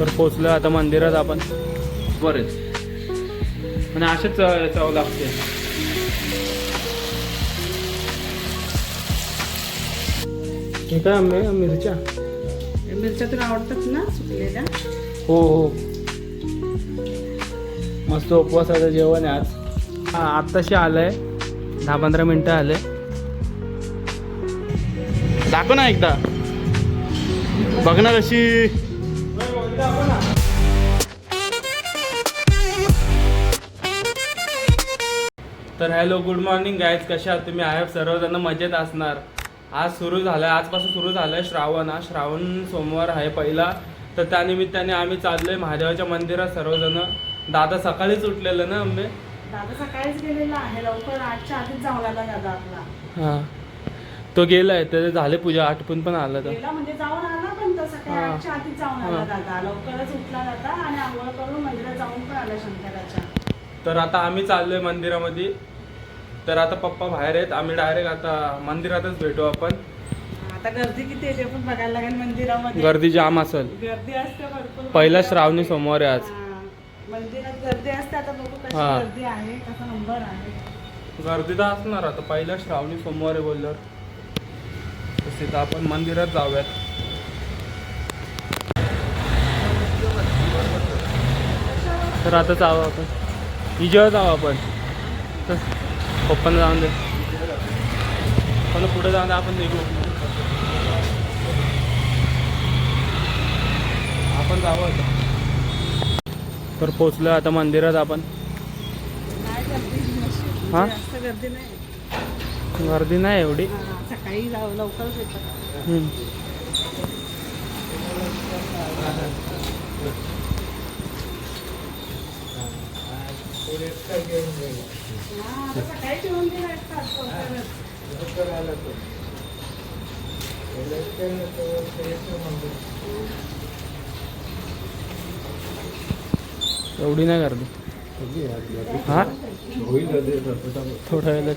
तर पोचलो आता मंदिरात आपण. बरेच आणि असेच चव लागते. हे काय आंबे मिरच्या? मिरच्या तुला आवडतात ना सुकलेल्या? हो हो. मस्त उपवासाचं जेवण आहे आज. हा आत्ताशी आलंय. दहा पंधरा मिनटं आले. दाखव ना एकदा. बघ ना तर हॅलो गुड मॉर्निंग गायज कशा तुम्ही? आहे सर्वजण मजेत असणार. आज सुरू झालं आजपासून सुरू झालं श्रावण. हा श्रावण सोमवार आहे पहिला. तर त्यानिमित्ताने आम्ही चाललोय महादेवाच्या मंदिरात सर्वजण. दादा सकाळीच उठलेलं ना आंबे? दादा सकाळीच गेलेला आहे. लवकर आठच्या आधीच जाऊन आला दादा आपला. हां. तो गेलाय. तर झाले पूजा. आठपून पण आला तर गेला म्हणजे जाऊन आला पण तो सकाळी. आठच्या आधीच जाऊन आला. दादा. लवकरच उठला दादा आणि आंघोळ करून मंदिरात जाऊन पण आला शंकराच्या. तर आता आम्ही चाललोय मंदिरामध्ये. तर आता पप्पा बाहेर आहेत आम्ही डायरेक्ट आता मंदिरातच भेटू आपण. आता गर्दी किती आहे ते पण बघायला लागेल मंदिरामध्ये. गर्दी जाम असेल. गर्दी असते भरपूर. पहिला श्रावणी सोमवार आहे आज. हा. मंदिरात गर्दी असते आता बघू कशी हा. गर्दी आहे कसा नंबर आहे. गर्दी तर असणार आता पहिला श्रावणी सोमवार आहे बोलल्यावर. तसे तर आपण मंदिरात जाऊयात. तर आता जाऊ आपण. हिजेवर जाऊ आपण. पप्पांना जाऊन दे. पण पुढे जाऊन आपण निघू. आपण जाऊ आता. तर पोचलो आता मंदिरात आपण. हा? गर्दी नाही. एवढी? सकाळी जाऊ लवकरच येतात हम्म. हा, आता सकाळी जेवण ते भेटतात लवकरच. एवढी नाही गर्दी. हा? थोडा वेळ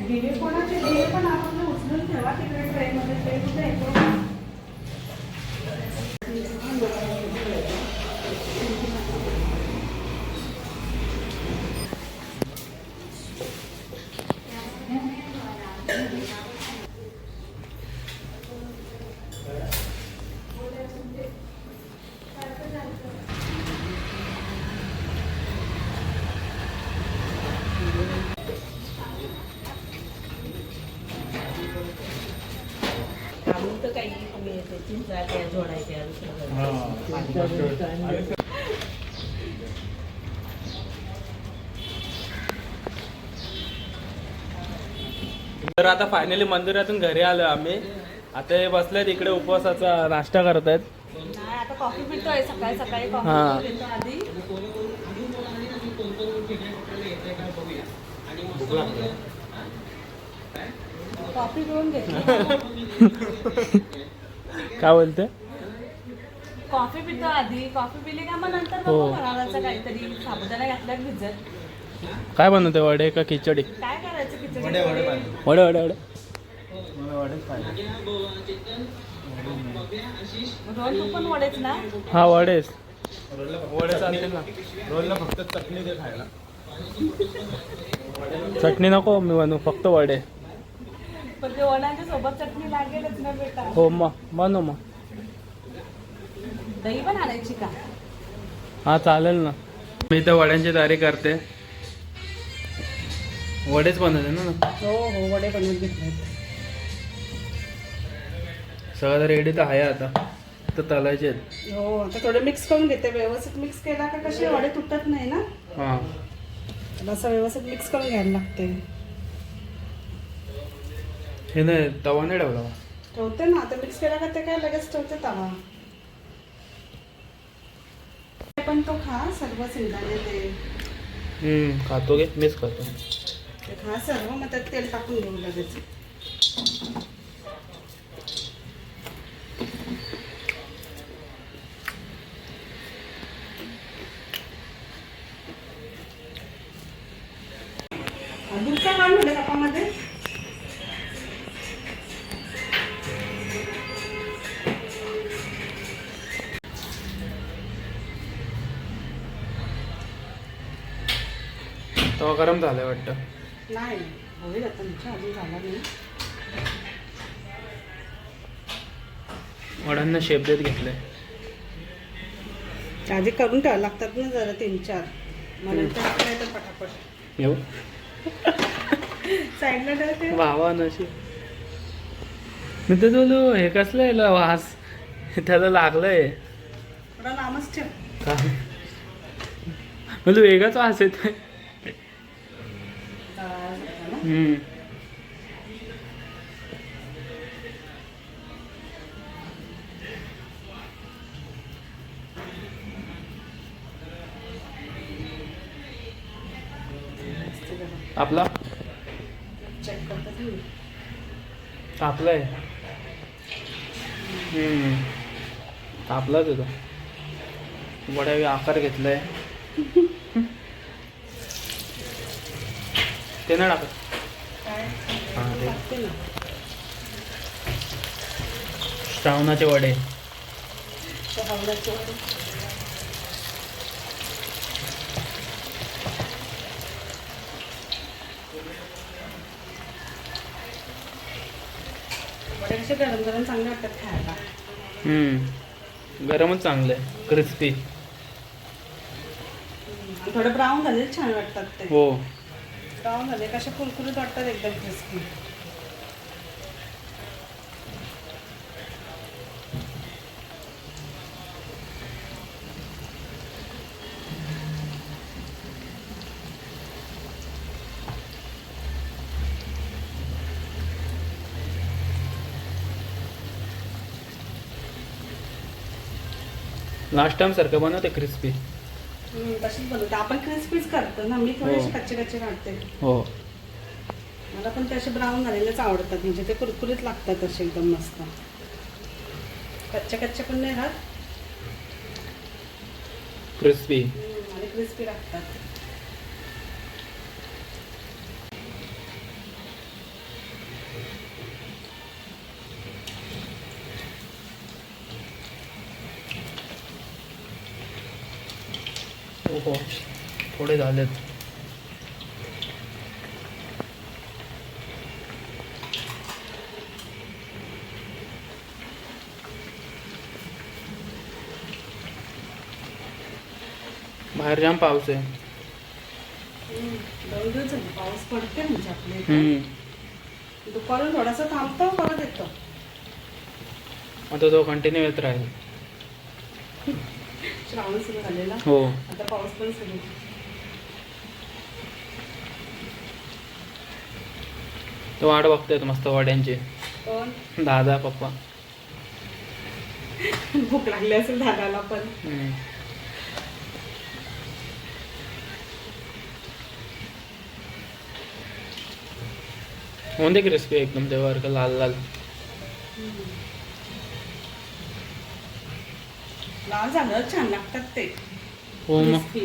दिवे कोणाचे दिवे पण आपण उचलून ठेवा तिकडे ट्रेनमध्ये ते कुठे आहे? अजून तर काही कमी येते चिंचा त्या जोडायच्या. तर आता फायनली मंदिरातून घरी आलो आम्ही. आता हे बसलेत इकडे उपवासाचा नाश्ता करत आहेत. नाही आता कॉफी पितोय. सकाळी सकाळी हा. कॉफी पितो आधी. कॉफी पिऊन घेतली काय बोलते कॉफी पितो आधी. कॉफी पिली का मग नंतर हो. बघू फराळाचं काहीतरी. साबुदाणा घातल्यात भिजत? काय बनवते? वडे का खिचडी? काय करायचं खिचडी? वडे वडे वडे वडे रोल तू पण वडेच ना? हा वडेच. वडे चालतील ना. रोलला फक्त चटणी दे खायला. चटणी नको मी बनवू. फक्त वडे. पण ते वड्यांच्या सोबत चटणी लागेलच ना बेटा. हो मग बनव मग. दही पण आणायची का? हा चालेल ना. मी तर वड्यांची तयारी करते. वडेच बनवते ना? हो हो वडे बनवून घेतले सगळं रेडी तर आहे आता. तर तलायचे आहेत. हो आता थोडे मिक्स करून घेते. व्यवस्थित मिक्स केला का कसे? वडे तुटत नाही ना? हां. असं व्यवस्थित मिक्स करून घ्यायला लागते. हे नाही तवा नाही ठेवला? ठेवते ना. आता मिक्स केला का ते काय लगेच ठेवते तवा. पण तो खा सर्व शेंगदाणे ते. हम्म, खातो गे मीच खातो. ते खा सर्व मग त्यात तेल टाकून घेऊ लगेच. तेव्हा गरम झालंय वाटतं. नाही होईल आता तुमच्या अजून झाला नाही. वडांना शेप देत घेतलंय. आधी करून ठेवायला लागतात ना जरा तीन चार. तर पटापट. येऊ. साईडला ठेवते वावा नशी मी तर बोलू हे कसलं आहे ला वास. त्याला लागलंय. थोडा लांबच ठेव. का? म्हणजे वेगळाच वास येतोय. हम्म. आपला चेक करतात ना. तापलाय हम्म. तापलाच होता वड्या आकार घेतलाय ते नाही टाकत श्रावणाचे वडे. गरम गरम चांगले वाटतात खायला. गरमच चांगलं आहे. क्रिस्पी थोडे ब्राऊन झाले छान वाटतात ते. हो. ब्राऊन झाले कसे कुरकुरीत वाटतात एकदम क्रिस्पी लास्ट टाइम सारखं बनवते क्रिस्पी तशीच बनवते. आपण क्रिस्पीच करतो ना मी थोडेसे हो. कच्चे कच्चे काढते. हो. मला पण ते असे ब्राऊन झालेलेच आवडतात म्हणजे ते कुरकुरीत लागतात असे एकदम मस्त. कच्चे कच्चे पण नाही राहत. क्रिस्पी आणि क्रिस्पी लागतात. हो. थोडे झालेत. बाहेर जाम पाऊस आहे. पाऊस पडते म्हणजे आपल्या. दुपारून थोडासा थांबतो परत येतो. आता तो कंटिन्यू येत राहील. श्रावण सुरू झालेला. हो. आता पाऊस पण सुरू. तो वाट बघतायत मस्त वड्यांची. दादा पप्पा. भूक लागली असेल दादाला पण. हम्म. होऊन दे क्रिस्पी एकदम तेव्हा लाल लाल. लाल झालं छान लागतात ते. हो मग.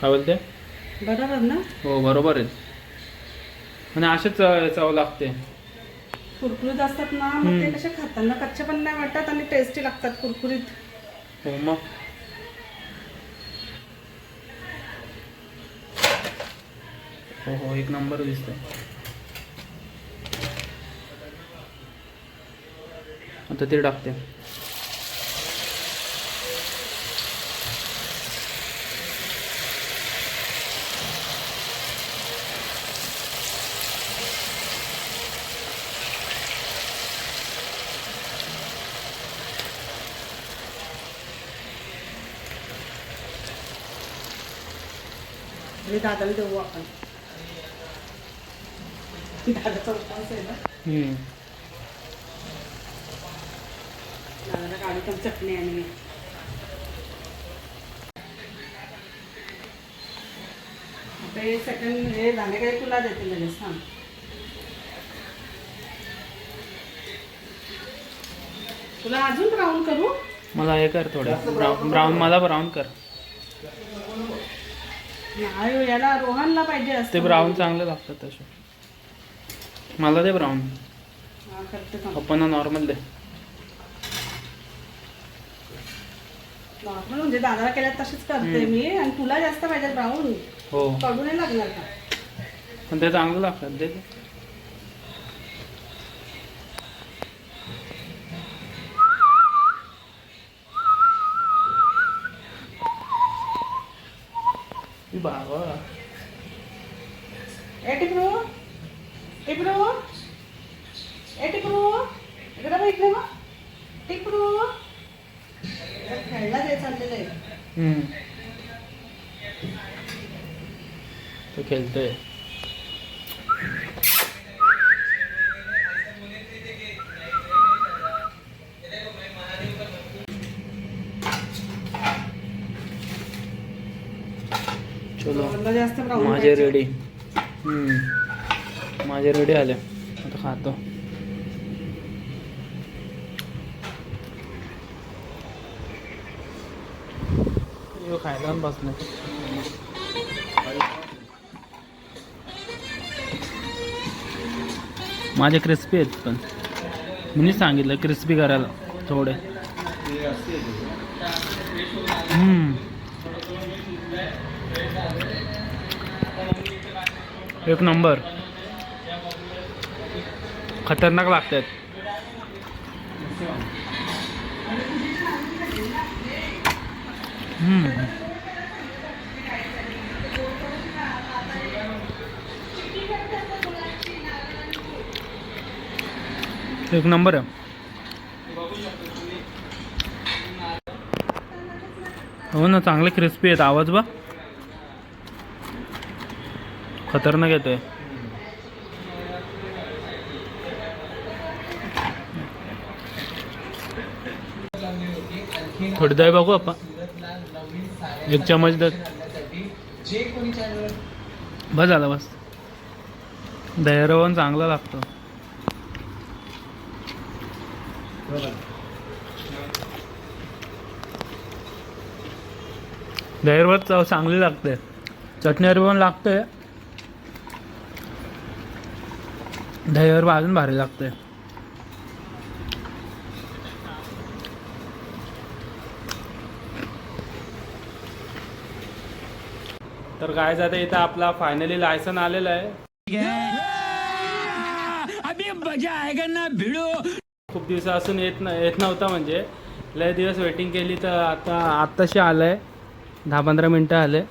काय बोलते? बरोबर ना? हो बरोबर आहे. आणि असेच चव लागते. कुरकुरीत असतात ना मग ते. कसे खाताना कच्चे पण नाही वाटतात आणि टेस्टी लागतात कुरकुरीत. हो मग. हो हो एक नंबर दिसतंय. आता ते टाकते. दादाला देऊ आपण. दादाचा उपवास आहे ना. दादाला काढू तर चटणी आणि आता हे सेकंड हे झाले काही तुला देते लगेच सांग तुला अजून ब्राऊन करू? मला हे कर थोडं. ब्राऊन ब्राऊन मला ब्राऊन कर. नाही हो, याला रोहनला पाहिजे असतं. ते ब्राऊन चांगले लागतात तसे. मला ते ब्राऊन करते नॉर्मल दे. नॉर्मल म्हणजे दादाला केल्यात तशीच करते मी. आणि तुला जास्त पाहिजे ब्राऊन हो. कडू नाही लागणार का? पण ते चांगलं लागतात ते. बाबा. ए टिपरू. टिपरू. ए टिपरू. इकडे बघ इकडे बघ. टिपरू खेळला ते चाललेलं आहे हम्म. तो खेळतोय चलो माझे रेडी हम्म. माझे रेडी आले. आता खातो. यो खायला माझे क्रिस्पी आहेत पण. मी सांगितलं क्रिस्पी करायला थोडे. एक नंबर. खतरनाक लागतात. हम्म. एक नंबर आहे. हो ना चांगले क्रिस्पी आहेत. आवाज बा खतरनाक येतोय. थोडी दही बघू आपण. एक चमच दे बस झाला बस. दह्यारवण चांगला लागतो. दह्यावर चव चांगली लागते. चटणीवर पण लागते. दह्यावर अजून भारी लागते. तर काय जातं इथं आपला फायनली लायसन आलेलं आहे. खूप दिवसापासून येत न येत नव्हता म्हणजे. लय दिवस वेटिंग केली तर आता आत्ताशी आलंय. दहा पंधरा मिनटं आले.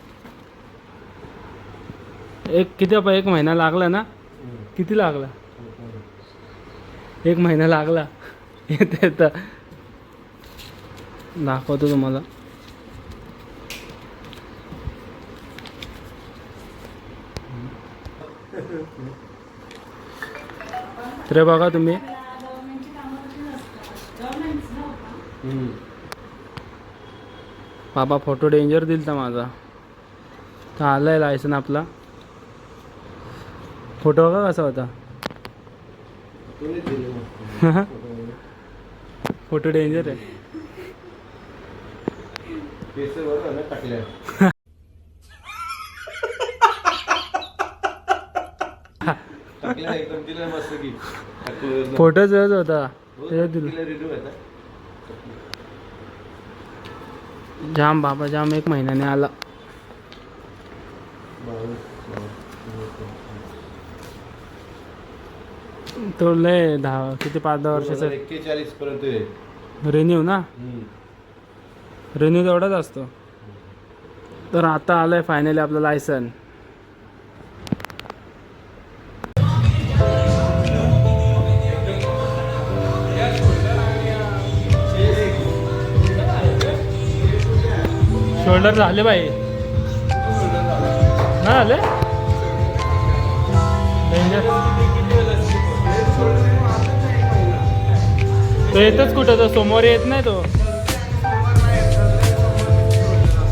एक किती आप- एक महिना लागला ना? किती लागला? एक महिना लागला. येत येत. दाखवतो तुम्हाला. तर बघा तुम्ही. बाबा फोटो डेंजर दिलता माझा. तर आलाय लायसन आपला. फोटो बघा कसा होता. फोटो डेंजर आहे. फोटो जज होता. त्याच्यात दिलं. आहे जाम बाबा जाम एक महिन्याने आला. तो लय दहा किती पाच दहा वर्षाचा? एक्केचाळीस पर्यंत आहे. रेन्यू ना? रेन्यू तेवढाच असतो. तर आता आलंय फायनली आपलं लायसन शोल्डर झाले बाई. नाही आले? डेंजर तो येतच कुठं? तो सोमवारी येत नाही तो.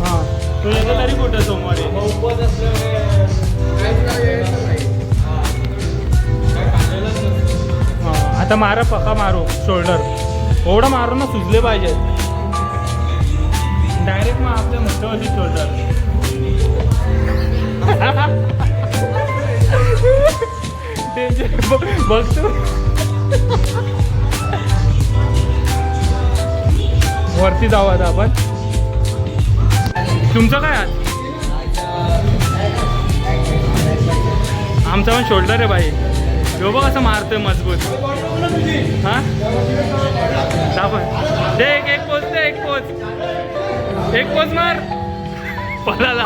हां. तो येतो तरी कुठं सोमवारी हां. आता मारा पका मारू. शोल्डर. एवढं मारू ना सुजले पाहिजे डायरेक्ट मग आपल्या मुठ्ठीवरती शोल्डर बघतो. वरती जाऊ आता आपण. तुमचं काय आज? आमचा पण शोल्डर आहे बाई. यो बघ असं मारतोय मजबूत. हा? दाखव. दे एक एक. एक पोच मार. पलाला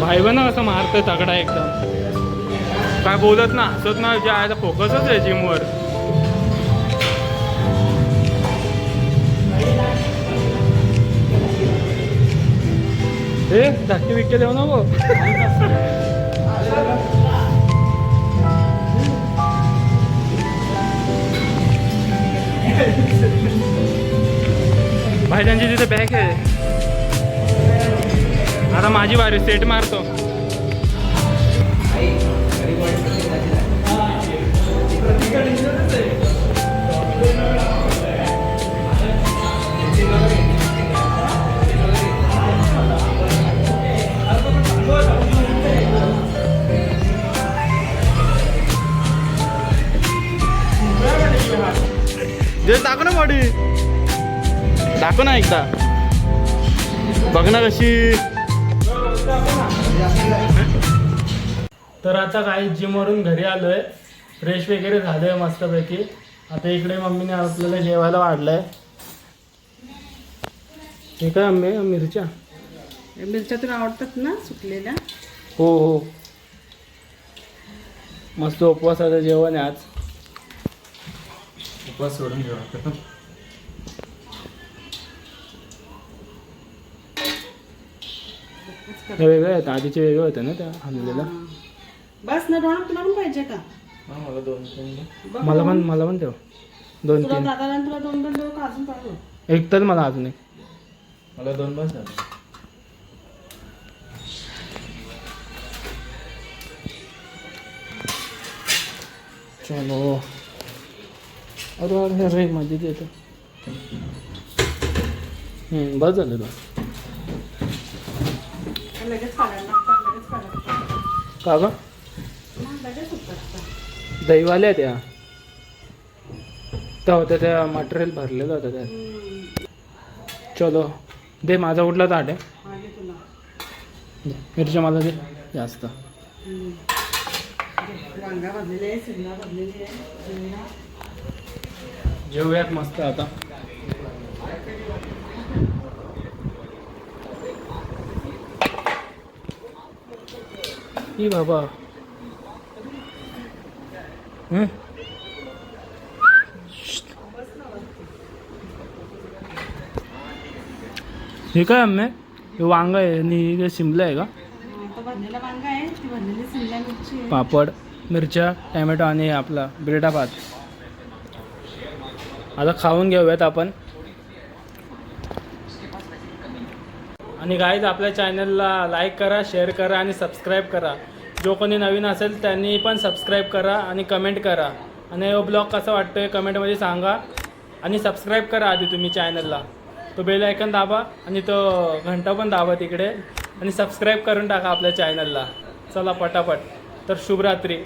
भाई बना असं मारतोय तगडा एकदम. काय बोलत ना हसत ना जे आहे फोकसच आहे जिमवर ए धक्के विकते देऊ ना गो भाई त्यांची तिथे बॅग आहे. आता माझी बारी सेट मारतो. जे टाकू ना बॉडी. टाकू ना एकदा. बघ ना कशी. तर आता काही जिमवरून घरी आलोय. फ्रेश वगैरे झालोय मस्तपैकी. आता इकडे मम्मीने आपल्याला जेवायला वाढलंय. हे काय आंबे मिरच्या? मिरच्या तुला आवडतात ना सुकलेल्या. हो हो. मस्त उपवासाचं जेवण आहे आज. उपवास सोडून ठेवा हे वेगळे आहेत आधीचे वेगळे होते ना त्या आणलेल्या हां. बस ना रोणक तुला पण पाहिजे का? मला दोन तीन बघ मला पण मला पण ठेव. दोन तुला तीन. दादाला आणि तुला दोन दोन देऊ का अजून पाहिजे एक तर मला अजून एक. मला दोन बस झाले. चलो. अरे अरे मजेत येतं हम्म, बस झालं. का ग? दहीवाल्या त्या त्या होत्या त्या मटेरियल भरलेलं होतं त्यात. चलो. दे माझा उठला ताट आहे मिरच्या मला दे. जास्त. वांगा आहे शिमला भाजलेली आहे. जेवूयात मस्त आता. ई बाबा. हं? हे काय आम्ही हे वांग आहे आणि हे शिमला आहे का? हा, पापड मिरच्या टॅमॅटो आणि आपला बिरडा भात. आता खाऊन घेऊयात आपण. आणि गाईज आपल्या चॅनलला लाईक करा शेअर करा आणि सबस्क्राईब करा. जो कोणी नवीन असेल त्यांनी पण सबस्क्राईब करा आणि कमेंट करा. आणि ब्लॉग कसा वाटतो आहे कमेंटमध्ये सांगा. आणि सबस्क्राईब करा आधी तुम्ही चॅनलला तो बेल आयकन दाबा आणि तो घंटा पण दाबा तिकडे. आणि सबस्क्राईब करून टाका आपल्या चॅनलला चला पटापट. तर शुभरात्री.